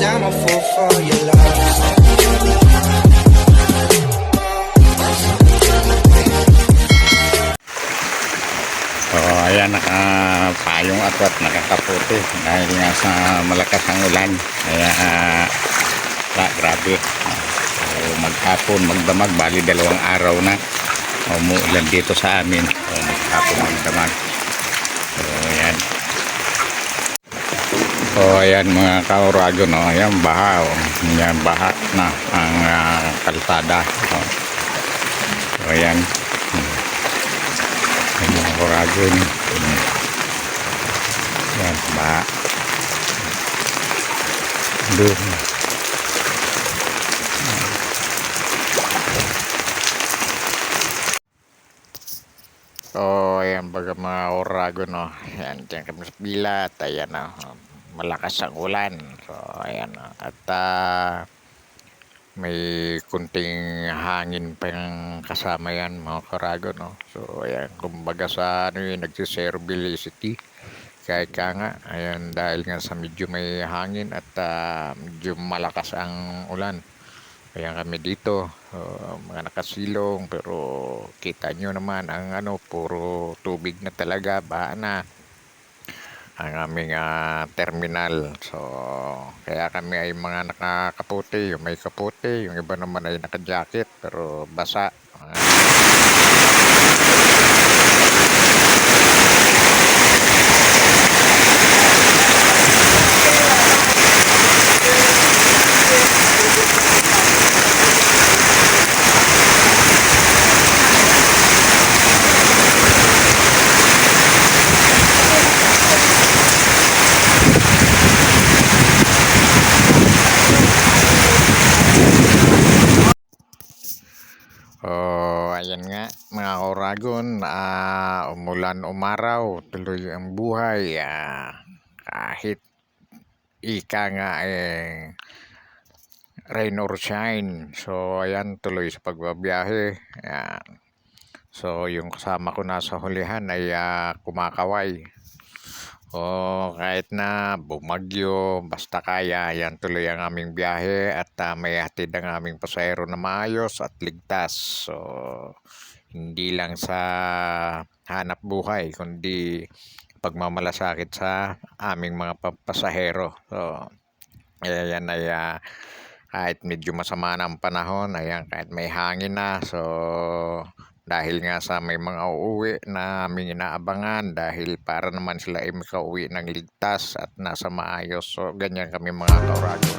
Damn, I fall for your love. So, ayan, nakapayong ako at nakakaputi dahil nga sa malakas ang ulan. Kaya, ah, ah, grabe. So, maghapon, magdamag, bali dalawang araw na. Umuulan dito sa amin. So, maghapon, magdamag. So, ayan. So, ayan mga kaurago, no? Ayan, baha. Oh. Ayan, baha na ang ah, kalsada. So, so, ayan. Ayan mga kaurago, no? Hmm. Ayan, baha. Doon. So, ayan baga mga orago, no. Ayan, dyan kami sa bilat. Ayan, no. Malakas ang ulan. So, ayan, no. At, ah, may kunting hangin pa yung kasama yan, mga karago, no. So, ayan, kumbaga sa, ano yun, nagsiservility. Kaya ka nga, ayan, dahil nga sa medyo may hangin at ah, medyo malakas ang ulan. Kaya kami dito, uh, mga nakasilong, pero kita nyo naman ang ano, puro tubig na talaga, baha na ang aming ah, terminal. So, kaya kami ay mga nakakaputi, yung may kaputi, yung iba naman ay naka-jacket, pero basa. Ah, Oh, ayan nga, mga oragon, ah, umulan umaraw, tuloy ang buhay, ah, kahit ika nga eh, rain or shine. So, ayan, tuloy sa pagbabiyahe. Ayan. So, yung kasama ko nasa hulihan ay ah, kumakaway. O kahit na bumagyo, basta kaya, yan tuloy ang aming biyahe at ah, may hatid ang aming pasahero na maayos at ligtas. So, hindi lang sa hanap buhay, kundi pagmamalasakit sa aming mga pa- pasahero. So, eh, yan ay ah, kahit medyo masama na ang panahon, ayan, kahit may hangin na, so dahil nga sa may mga uuwi na aming inaabangan dahil para naman sila ay makauwi ng ligtas at nasa maayos. So, ganyan kami mga kaurago.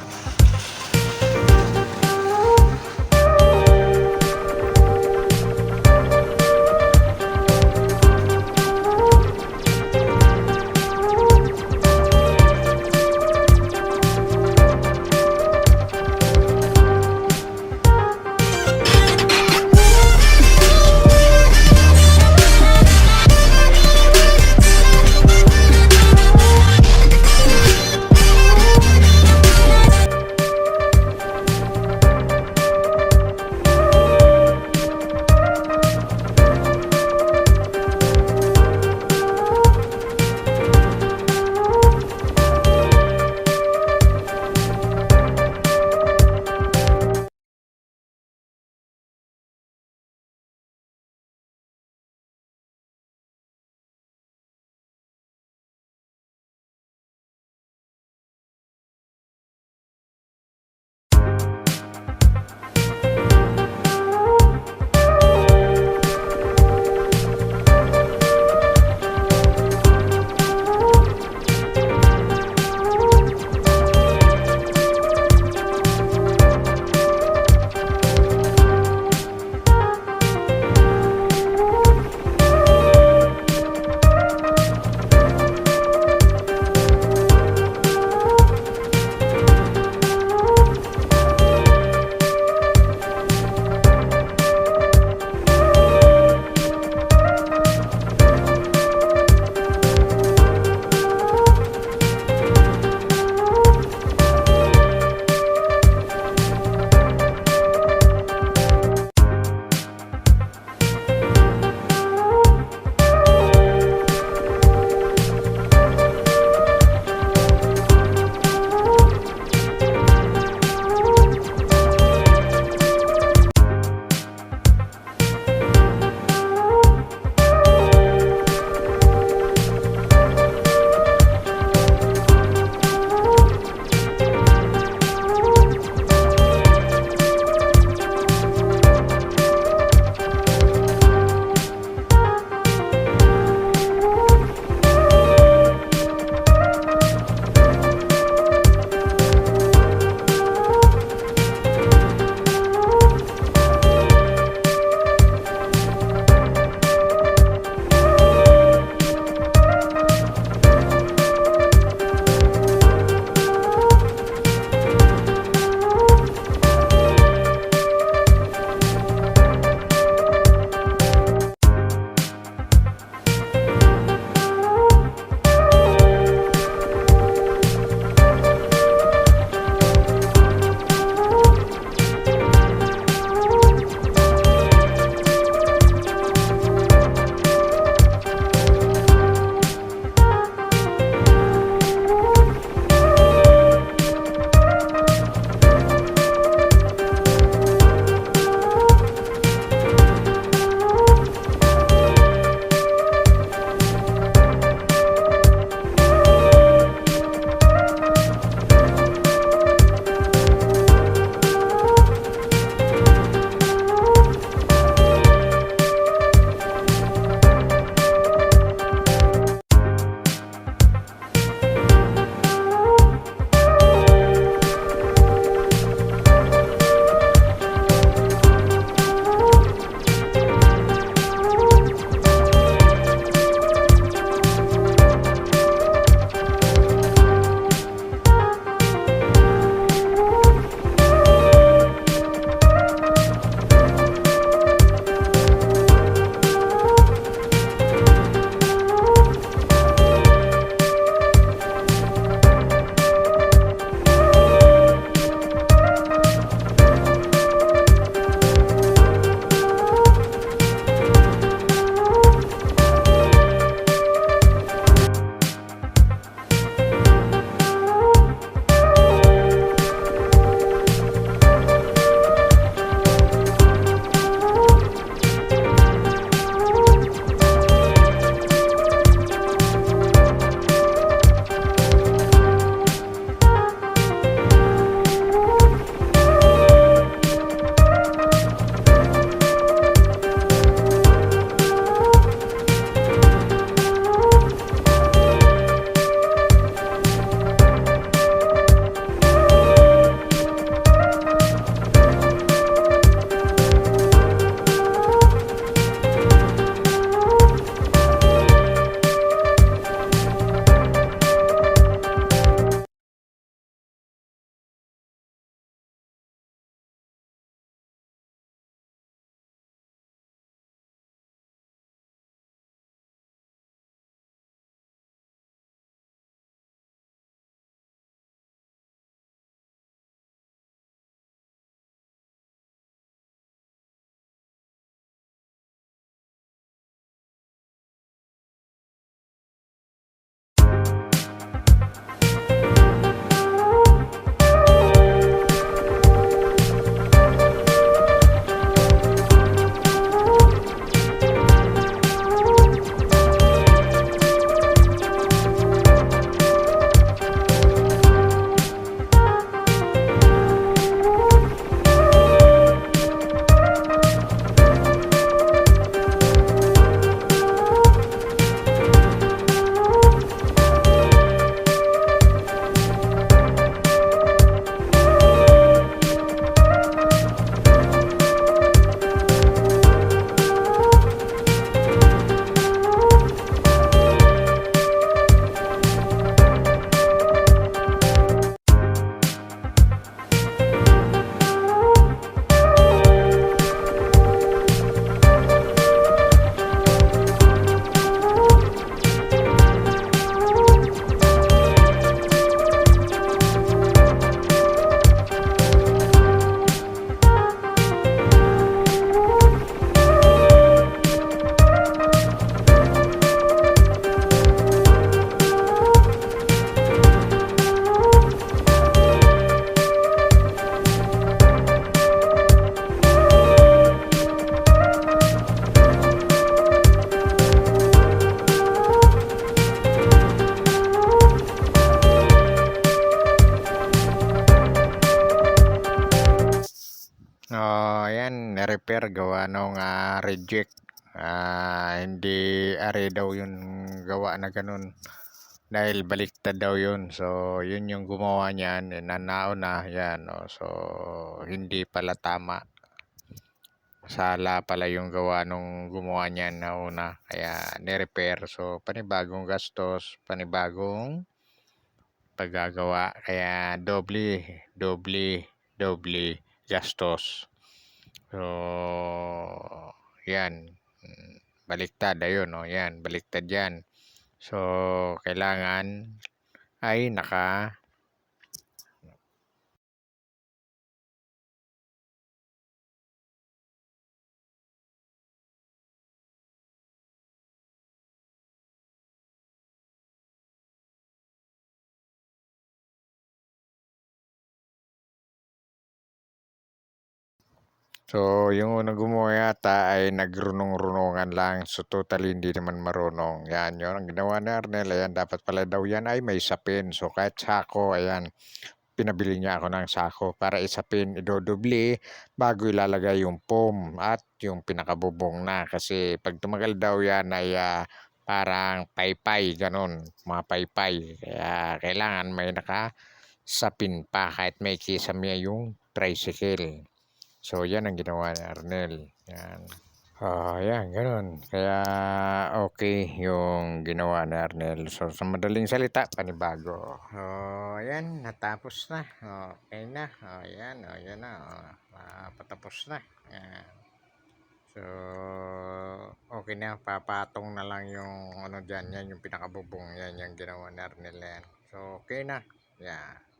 Nung ah, reject. Ah, hindi are daw yun gawa na ganun. Dahil baliktad daw yun. So, yun yung gumawa niyan. Nanao na. Yan. Oh. So, hindi pala tama. Sala pala yung gawa nung gumawa niyan na una. Kaya ni-repair. So, panibagong gastos. Panibagong paggagawa. Kaya doble, doble, doble gastos. So, yan. Baliktad. Ayun. Oh, yan. Baliktad yan. So, kailangan ay naka So, yung unang gumawa yata ay nagrunong-runongan lang. So, totally hindi naman marunong. Yan, yun. Ang ginawa ni Arnel, ayan, dapat pala daw yan ay may sapin. So, kahit sako, ayan, pinabili niya ako ng sako para isapin, idodubli bago ilalagay yung foam at yung pinakabubong na. Kasi pag tumagal daw yan ay ah, parang paypay, ganun, mga paypay. Kaya kailangan may nakasapin pa kahit may kisame yung tricycle. So, yan ang ginawa ni Arnel. Yan. Ah, yan, ganun. Kaya, okay yung ginawa ni Arnel. So, sa madaling salita, panibago. Oh, yan, natapos na. Okay na. Oh, yan, oh, yan na. Oh, ah, patapos na. Yan. So, okay na. Papatong na lang yung ano dyan. Yan, yung pinakabubong. Yan, yung ginawa ni Arnel. Yan. So, okay na. Yeah.